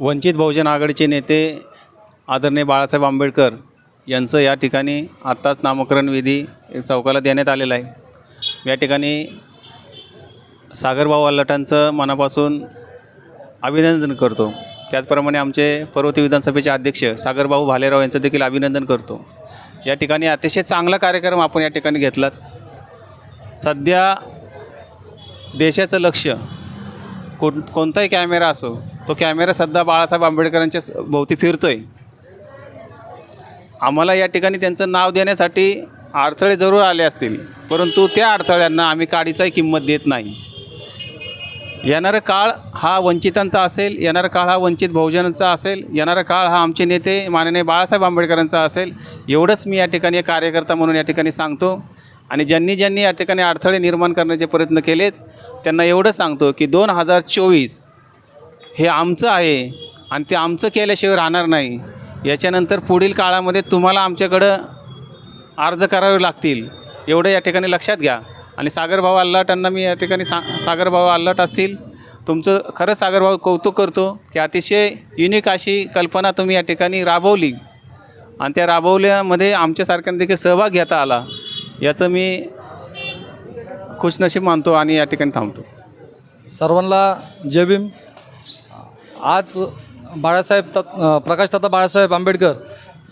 वंचित बहुजन आघाडीचे नेते आदरणीय बाळासाहेब आंबेडकर यांचं या ठिकाणी आत्ताच नामकरण विधी चौकाला देण्यात आलेला आहे. या ठिकाणी सागरभाऊ अल्लटांचं मनापासून अभिनंदन करतो. त्याचप्रमाणे आमचे पर्वती विधानसभेचे अध्यक्ष सागरभाऊ भालेराव यांचं देखील अभिनंदन करतो. या ठिकाणी अतिशय चांगला कार्यक्रम आपण या ठिकाणी घेतलात. सध्या देशाचं लक्ष कोण कोणताही कॅमेरा असो तो कॅमेरा सध्या बाळासाहेब आंबेडकरांच्या भोवती फिरतो आहे आम्हाला या ठिकाणी त्यांचं नाव देण्यासाठी अडथळे जरूर आले असतील परंतु त्या अडथळ्यांना आम्ही काडीचाही किंमत देत नाही. येणारा काळ हा वंचितांचा असेल येणारा काळ हा वंचित बहुजनांचा असेल येणारा काळ हा आमचे नेते माननीय बाळासाहेब आंबेडकरांचा असेल एवढंच मी या ठिकाणी कार्यकर्ता म्हणून या ठिकाणी सांगतो. आणि ज्यांनी ज्यांनी या ठिकाणी अडथळे निर्माण करण्याचे प्रयत्न केलेत त्यांना एवढं सांगतो की दोन हजार चोवीस हे आमचं आहे आणि ते आमचं केल्याशिवाय राहणार नाही. याच्यानंतर पुढील काळामध्ये तुम्हाला आमच्याकडं अर्ज करावे लागतील. एवढं या ठिकाणी लक्षात घ्या. आणि सागरभाऊ अल्लाटांना मी या ठिकाणी सा सागरभाऊ अल्लाट असतील. तुमचं खरंच सागरभाऊ कौतुक करतो की अतिशय युनिक अशी कल्पना तुम्ही या ठिकाणी राबवली. आणि त्या राबवल्यामध्ये आमच्यासारख्यांदेखील सहभाग घेता आला. याचं मी खुशनशीब मानतो आणि या ठिकाणी थांबतो. सर्वांना जय भीम. आज बाळासाहेब तत् प्रकाश ताता बाळासाहेब आंबेडकर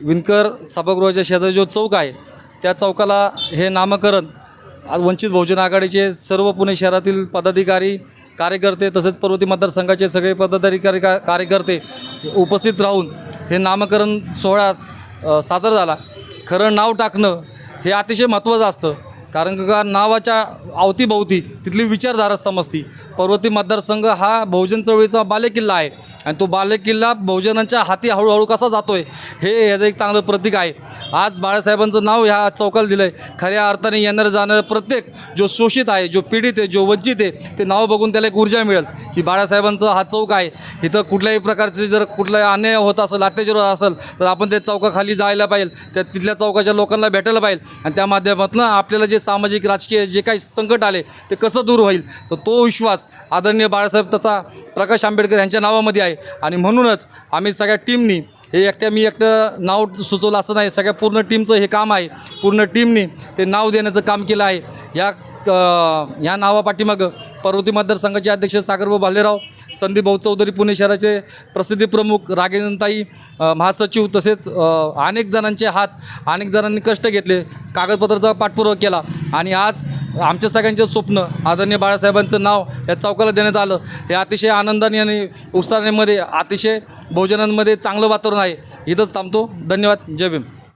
विणकर सभागृहाच्या शेजारी जो चौक आहे त्या चौकाला हे नामकरण आज वंचित बहुजन आघाडीचे सर्व पुणे शहरातील पदाधिकारी कार्यकर्ते तसेच पर्वती मतदारसंघाचे सगळे पदाधिकारी का कार्यकर्ते उपस्थित राहून हे नामकरण सोहळा सादर साजरा झाला. खरं नाव टाकणं हे अतिशय महत्त्वाचं असतं. कारण का नावाच्या अवतीभोवती तिथली विचारधारा समजती. पर्वती मतदारसंघ हा बहुजन चळवळीचा बालेकिल्ला आहे. आणि तो बालेकिल्ला बहुजनांच्या हाती हळूहळू कसा जातो आहे हे याचं एक चांगलं प्रतीक आहे. आज बाळासाहेबांचं नाव ह्या चौकाला दिलं आहे खऱ्या अर्थाने येणारं जाणारं प्रत्येक जो शोषित आहे जो पीडित आहे जो वंचित आहे ते नाव बघून त्याला एक ऊर्जा मिळेल. की बाळासाहेबांचं हा चौक आहे. इथं कुठल्याही प्रकारचे जर कुठलाही अन्याय होत असेल अत्याचार होत असेल तर आपण त्या चौकाखाली जायला पाहिजे. त्या तिथल्या चौकाच्या लोकांना भेटायला पाहिजे. आणि त्या माध्यमातून आपल्याला जे सामाजिक राजकीय जे काही संकट आले ते कसं दूर होईल? तर तो विश्वास आदरणीय बाळासाहेब तथा प्रकाश आंबेडकर यांच्या नावामध्ये आहे. आणि म्हणूनच आम्ही सगळ्या टीमनी हे एकट्या मी एकटं नाव सुचवलं असं नाही सगळ्या पूर्ण टीमचं हे काम आहे. पूर्ण टीमनी ते नाव देण्याचं काम केलं आहे. या ह्या या नावापाठीमागं पर्वती मतदारसंघाचे अध्यक्ष सागरभाऊ भालेराव संदीप भाऊ चौधरी पुणे शहराचे प्रसिद्धी प्रमुख रागेंद्रताई महासचिव तसेच अनेक जणांचे हात अनेक जणांनी कष्ट घेतले कागदपत्राचा पाठपुरावा केला. आणि आज आमच्या सगळ्यांचे स्वप्न आदरणीय बाळासाहेबांचं नाव या चौकाला देण्यात आलं. हे अतिशय आनंदाने आणि उत्साहामध्ये अतिशय भोजनांमध्ये चांगलं वातावरण आहे. इथंच थांबतो. धन्यवाद. जय भीम.